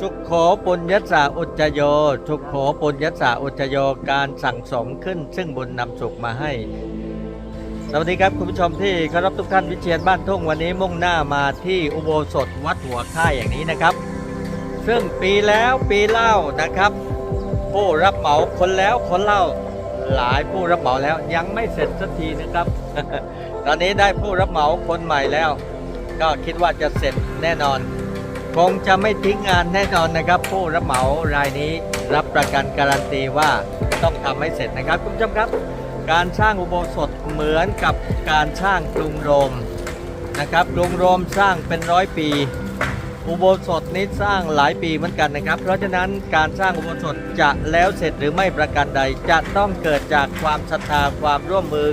สุขโขปุญญสาอุจโยสุขโขปุญญสาอุจจโยการสั่งสมขึ้น ซึ่งบุญนำสุขมาให้ สวัสดีครับคุณผู้ชมที่เคารพทุกท่านวิเชียนบ้านทุ่งวันนี้มุ่งหน้ามาที่อุโบสถวัดหัวค่ายอย่างนี้นะครับ ซึ่งปีแล้วปีเล่านะครับ ผู้รับเหมาคนแล้วคนเล่าหลายผู้รับเหมาแล้วยังไม่เสร็จสักทีนะครับ ตอนนี้ได้ผู้รับเหมาคนใหม่แล้ว ก็คิดว่าจะเสร็จแน่นอน คงจะไม่ทิ้งงานแน่นอนนะครับ ผู้รับเหมารายนี้รับประกันการันตีว่าต้องทำให้เสร็จนะครับคุณผู้ชมครับ การสร้างอุโบสถเหมือนกับการสร้างกรุงโรมนะครับกรุงโรมสร้างเป็นร้อยปี อุโบสถนี้สร้างหลายปีเหมือนกันนะครับ เพราะฉะนั้นการสร้างอุโบสถจะแล้วเสร็จหรือไม่ประการใดจะต้องเกิดจากความศรัทธาความร่วมมือ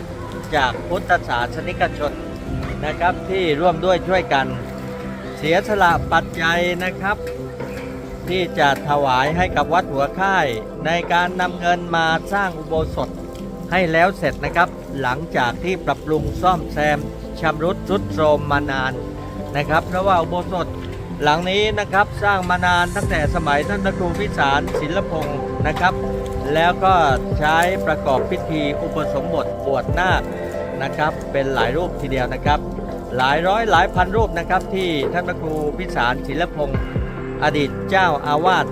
จากพุทธศาสนิกชนนะครับที่ร่วมด้วยช่วยกัน เสียสละปัจจัยนะครับ ที่จะถวายให้กับวัดหัวค่าย ในการนำเงินมาสร้างอุโบสถ ให้แล้วเสร็จนะครับ หลังจากที่ปรับปรุงซ่อมแซมชำรุดทรุดโทรมมานานนะครับ เพราะว่าอุโบสถหลังนี้นะครับสร้างมานานตั้งแต่สมัยท่านพระครูพิสารศิลพงศ์นะครับ แล้วก็ใช้ประกอบพิธีอุปสมบทบวชนาคนะครับ เป็นหลายรูปทีเดียวนะครับ หลายร้อยหลายพันรูปนะครับที่ท่านพระครูพิสารศิลพงศ์อดีตเจ้าอาวาส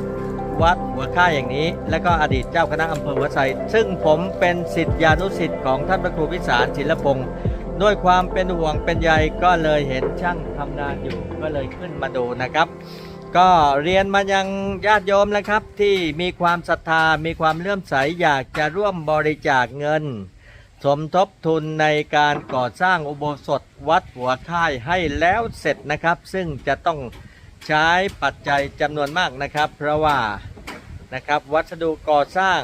วัดหัวค่ายอย่างนี้ และก็อดีตเจ้าคณะอำเภอหัวไซซึ่งผมเป็นสิทธิานุสิทธิ์ของท่านพระครูพิสารศิลพงศ์ด้วยความเป็นห่วงเป็นใยก็เลยเห็นช่างทำงานอยู่ก็เลยขึ้นมาดูนะครับ ก็เรียนมายังญาติโยมนะครับ ที่มีความศรัทธามีความเลื่อมใสอยากจะร่วมบริจาคเงิน สมทบทุนในการก่อสร้างอุโบสถวัดหัวค่ายให้แล้วเสร็จนะครับ ซึ่งจะต้อง ใช้ปัจจัยจำนวนมากนะครับ เพราะว่านะครับวัสดุก่อสร้าง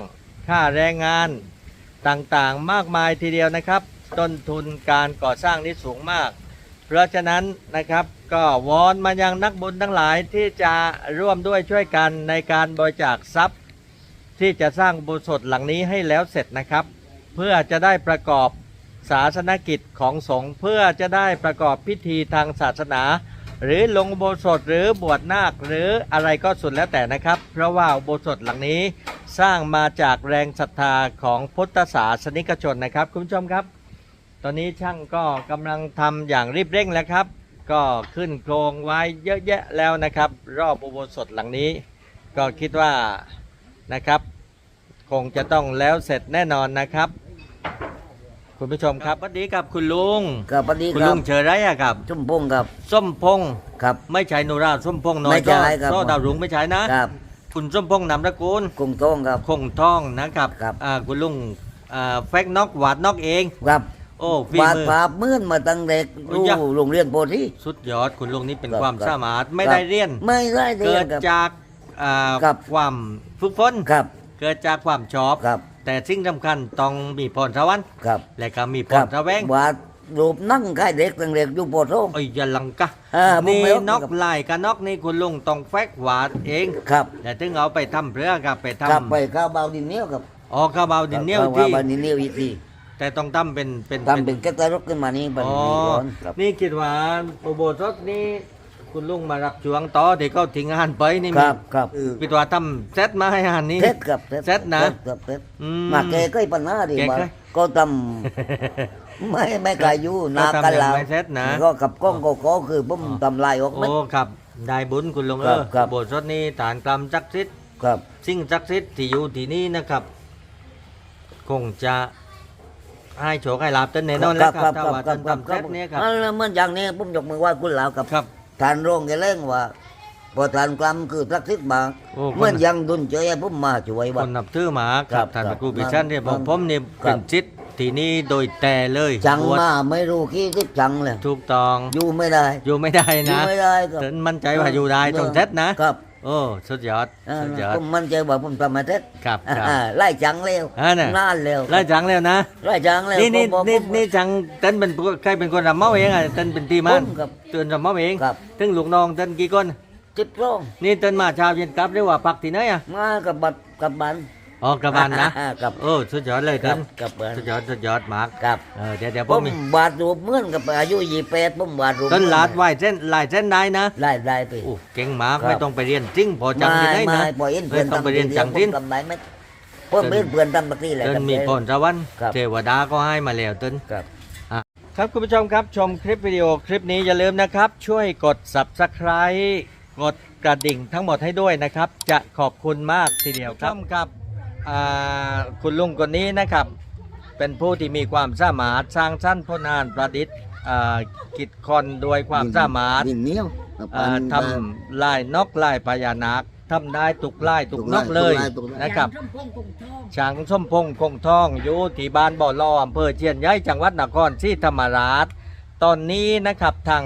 ค่าแรงงานต่างๆ มากมายทีเดียวนะครับ ต้นทุนการก่อสร้างนี้สูงมาก เพราะฉะนั้นนะครับก็วอนมายังนักบุญทั้งหลายที่จะร่วมด้วยช่วยกันในการบริจาคทรัพย์ ที่จะสร้างอุสถหลังนี้ให้แล้วเสร็จนะครับ เพื่อจะได้ประกอบศาสนกิจของสงฆ์เพื่อจะได้ประกอบพิธีทางศาสนา หรือลงอุโบสถหรือบวชนาคหรืออะไรก็สุดแล้วแต่นะครับ เพราะว่าอุโบสถหลังนี้สร้างมาจากแรงศรัทธาของพุทธศาสนิกชนนะครับ คุณผู้ชมครับ ตอนนี้ช่างก็กำลังทำอย่างรีบเร่งแล้วครับ ก็ขึ้นโครงไว้เยอะแยะแล้วนะครับ รอบอุโบสถหลังนี้ ก็คิดว่านะครับ คงจะต้องแล้วเสร็จแน่นอนนะครับ คุณผู้ชมครับสวัสดีครับคุณลุง ครับสวัสดีคุณครัลุบงเชิญไรอะครับ ชุ่มพงครับส้มพงษ์ครับ ไม่ใช่นูราส้มพงษ์น้อยไม่ใช่ครับโซดาวรุงไม่ใช่นะ ครับคุณส้มพงษ์นามตระกูลกุ้งโต้งครับ คงทองนะครับครับ อ่าคุณลุงอ่าแฟกนอกหวาดนอกเอง ครับโอ้ฝีวาดมือ ภาพมื่นมาตั้งเด็กอุ๊รู้ยยะ โรงเรียนโพธิ สุดยอดคุณลุงนี่เป็นครับความครับ สามารถไม่ได้เรียน ไม่ได้เรีเกิยนดครับ จากอ่าครับ ความฝึกฝนครับ เกิดจากความชอบ ครับ แต่สิ่งสำคัญต้องมีพรสวรรค์ครับและก็มีพครัรแสวงวาดรูปนั่งใกล้เด็กตั้งเด็กอยู่โพธิโอ้ยอยาลังกะอ่าผมนี่ไม่เอานอกครับลายกับนอกนี่คุณลุงต้องแฟกหวาดเองครับ แต่ถึงเอาไปทำเพื่อกับไปครับทำไปข้าวเบาดินเหนียวครับอ๋อข้าวเบาดินเหนียวข้าวที่ เบาดินเหนียวอีกทีแต่ต้องทำเป็นเป็นทำเป็นแก๊สตารกขึ้นมานี่แบบอ๋อ นี้ก่อนครับ นี่คิดว่าอุโบสถนี่ คุณลุงมารับช่วงต่อที่เขาทิ้งอาหารไปนี่คมีรับครับคิดว่าทำเซตมาให้อาหารนี้ เซ็ตครับเซ็ตนะครับเซ็ตอืมาแกก็ปัญหาดีแกว่าเคยก็ทำ ไม่ไม่กลายอยู่นาก็ทำกันแล้วอย่างไม่เซ็ตนะ ก็กับกล้องก็ก็คือผมทำลายออกไหม โอ้ครับ ได้บุญคุณลุงคเอรับอครับ โบสถ์นี้ฐานกรรมศักดิ์สิทธิ์ครับ สิ่งศักดิ์สิทธิ์ที่อยู่ที่นี่นะครับ คงจะให้โชคให้ลาบเต้นแน่นอนแล้วครับถ้าว่าเต้นทำเซตเนี้ครับ อันนั้นเหมื่อนอย่างนี้ผมยกมือไหว้คุณแล้วกับ ครับ ทานโรงแกเล่งว่าพอทานกรรมคือทักษิณมาโอ้คน เหมื่อนอยังดุนเจยผมมาช่วยคว่านนับถือหมาคครัรับบท่านคพรับระครูปิชันเนี่ยบอกผมเนี่ยครัเป็บ นจิตที่นี่โดยแต่เลยจังบวชมาไม่รู้ขี้ทิพจังเลยถูกต้องอยู่ไม่ได้อยู่ไม่ได้อยู่นะไม่ได้ครับ ฉันมั่นใจว่าอยู่ได้ต้องเซตนะครับเโอ้สุดยอดอ่าสุดยอด ผมมันใจว่าผมทำมาเท็จครับครับอ่าไล่จังเร็วอ่าน่ะ นานเร็วไล่จังแล้วนะไล่จังเร็วนี่นี่ผมนี่ผม นี่จังเต้นเป็นใครเป็นคนรำเมาเองอะเต้นเป็นทีมันผมครับเตือนรำเมาเองครับ ถึงลูกน้องเต้นกี่คน จิบร้องนี่เต้นมาเช้าเย็นกลับหรือว่าพักที่ไหนอะมากับบัดกับบัน อ๋อกระบานนะ กับ โอ้สุดยอดเลยกัเต้บนกับบันสุดยอดสุดยอดมากกับเออเดี๋ยวเดี๋ยวผผมมมีบาดรูปเหมือนกับอายุยี่แปดผมบาดรูปต้นลาดไหวเส้นลายเส้นได้นะไล่ไล่ไป โอ้เก่งมากครับ ไม่ต้องไปเรียนจริงพอจำที่ไหนไม่นะไม่พอเห็นไม่เพื่อนต้องทำไปเรียนทีจังผทิ้นมทำได้ไหมผมเป็นเพื่อนทำแบบนี้แหละ เต้นครับมีพรสวรรค์ครับ เทวดาก็ให้มาแล้วเต้นครับ ครับคุณผู้ชมครับชมคลิปวิดีโอคลิปนี้อย่าลืมนะครับ ช่วยกด subscribe กดกระดิ่งทั้งหมดให้ด้วยนะครับ จะขอบคุณมากทีเดียวครับครับอ่า คุณลุงคนนี้นะครับ เป็นผู้ที่มีความสามารถสร้างสรรค์ผลงานประดิษฐ์อ่ากิจคอนโดยความสามารถดินเหนียวกับอ่าปันทำลายนกลายพญานาคทำได้ตุกลายตุกนกเลยตุกลายนะครับช้างส้มพงคงทองอยู่ที่บ้านบ่อลออำเภอเชียนย้ายจังหวัดนครศรีธรรมราช ตอนนี้นะครับทาง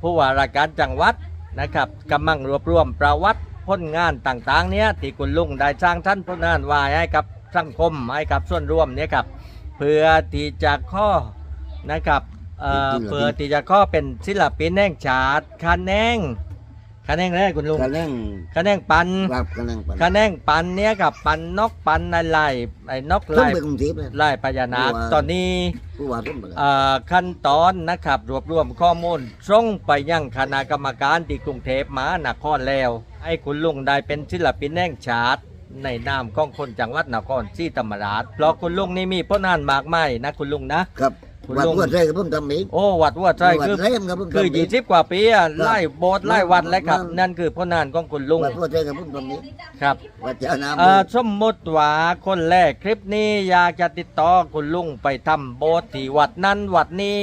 ผู้ว่าราชการจังหวัดนะครับกำลังรวบรวมประวัติ ผลงานต่างๆ เนี้ยที่คุณลุงได้สร้างท่านผลงานไว้ให้กับสังคมให้กับส่วนรวมเนี่ยครับเพื่อที่จะข้อนะครับเอ่อเพื่อที่จะข้อเป็นศิลปินแห่งชาติคะแนงคะแนงอะไรคุณลุง กระแนงคะแนงปันครับกระแนงปันคะแนนปันเนี้ยกับปันนกปันอะไรไอ้นกทุ่มไล่ไปกรุงเทพเลย ไล่พญานาคผู้ว่า ตอนนี้ผู้ว่าทุ่มไปเลยเอ่อขั้นตอนนะครับรวบรวมข้อมูลส่งไปยังคณะกรรมการที่กรุงเทพมหานครแล้ว ให้คุณลุงได้เป็นศิลปินแห่งชาติ ในนามของคนจังหวัดนครศรีธรรมราชเพราะคุณลุงนี่มีผลงานมากมายนะคุณลุงนะ ครับคุณวัดลุง วัดใจกับผมทำเองโอ้วัดว่าใจคือวัดเล่มกับผมคือทำเงยี่สิบกว่าปีอะไล่โบสถ์ไล่วัดแล้วครับ มัน นั่นคือผลงานของคุณลุงวัดวัดใจกับผมทำเองครับ วัดเจ้าน้ำเอ่อสมมติว่าคนแรกคลิปนี้อยากจะติดต่อคุณลุงไปทำโบสถ์ที่วัดนั้นวัดนี้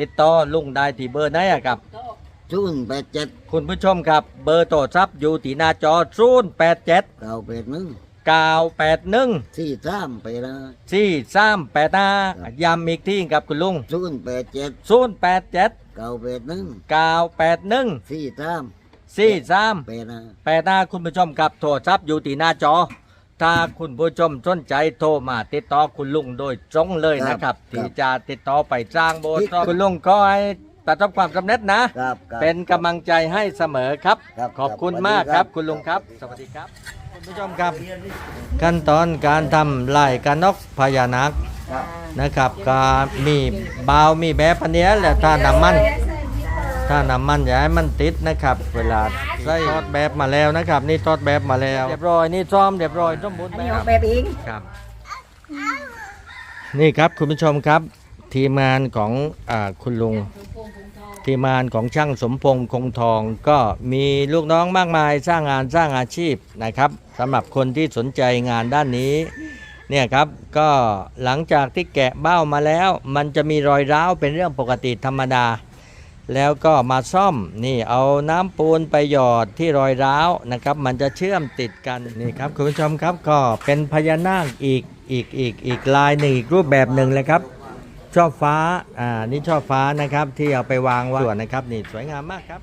ติดต่อลุงได้ที่เบอร์ไหนอะครับ ศูนย์แปดเจ็ดคุณผู้ชมครับ เบอร์โทรศัพท์อยู่ที่หน้าจอ 0 8 7 เก้าแปดหนึ่ง9 8 1 สี่สามไปละ4 3 8 5ย้ำอีกที่ครับคุณลุง ศูนย์แปดเจ็ด0 8 7 เก้าแปดหนึ่ง9 8 1 สี่สาม4 3 ไปละแปดหน้าคุณผู้ชมครับโทรศัพท์อยู่ที่หน้าจอ ถ้าคุณผู้ชมสนใจโทรมาติดต่อคุณลุงโดยตรงเลยนะครับ ที่จะติดต่อไปจ้างโบสถ์คุณลุงก็ให้ ประสบความสำเร็จนะ ครับครับเป็นกำลังใจให้เสมอครับ ครับขอบคุณครับมากสวัสดีคครัรับบคุณลุงครับ สวัสดีครับคุณผู้ชมครับ ขั้นตอนการทำลายกระนกพญานาคครับนะครับก็มีบาวมีแบบพันเนี้ยแหละถ้าน้ำมัน ถ้าน้ำมันอย่าให้มันติดนะครับ เวลาใส่ทอดแบบมาแล้วนะครับ นี่ทอดแบบมาแล้วเรียบร้อยนี่ซ้อมเรียบร้อยสมบูรณ์อันแบนี้ออกบแบบเองครับ นี่ครับคุณผู้ชมครับ ทีมงานของอาคุณลุง ทีมงานของช่างสมพงษ์คงทองก็มีลูกน้องมากมายสร้างงานสร้างอาชีพนะครับสำหรับคนที่สนใจงานด้านนี้เนี่ยครับก็หลังจากที่แกะเบ้ามาแล้ว มันจะมีรอยร้าวเป็นเรื่องปกติธรรมดา แล้วก็มาซ่อมนี่เอาน้ำปูนไปหยอดที่รอยร้าวนะครับ มันจะเชื่อมติดกันนี่ครับคุณผู้ชมครับก็เป็นพญานาคอีกอีกอีกอีกลายหนึ่งอีกรูปแบบหนึ่งเลยครับ ชอบฟ้า อ่า นี่ชอบฟ้านะครับ ที่เอาไปวางไว้ส่วนนะครับ นี่สวยงามมากครับ